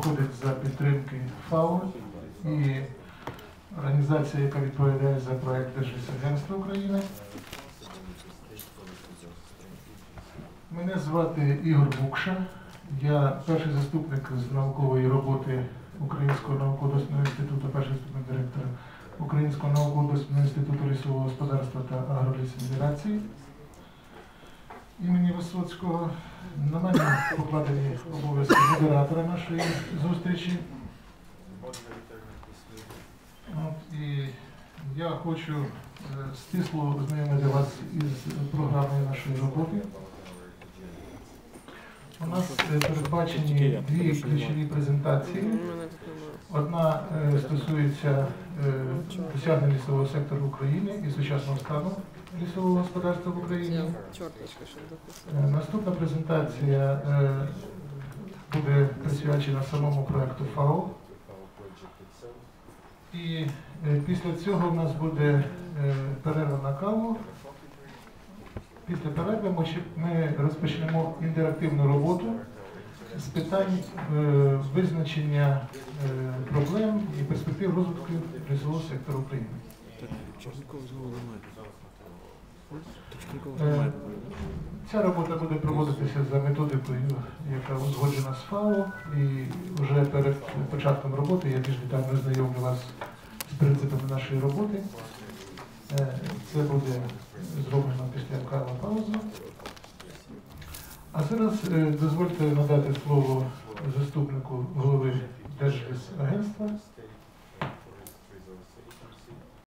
проходить за підтримки ФАО і організація, яка відповідає за проект Держлісагентства України. Мене звати Ігор Букша. Я перший заступник з наукової роботи Українського науково-дослідного інституту, перший заступник директора Українського науково-дослідного інституту лісового господарства та агролісінізації імені Висоцького. На мене покладені обов'язки модератора нашої зустрічі. От, і я хочу е, стисло ознайомити вас із програмою нашої роботи. У нас е, передбачені дві ключові презентації. Одна е, стосується е, досягнень лісового сектору України і сучасного стану лісового господарства в Україні. Е, Наступна презентація е, буде присвячена самому проекту ФАО. І е, після цього в нас буде е, перерва на каву. Після перерви ми, ми розпочнемо інтерактивну роботу з питань е, визначення е, проблем і перспектив розвитку лісового сектору України. Е. Ця робота буде проводитися за методикою, яка узгоджена з ФАО, і вже перед початком роботи я більш детально знайомлю вас з принципами нашої роботи. Це буде зроблено після кава паузи. А зараз е, дозвольте надати слово заступнику голови Держлісагентства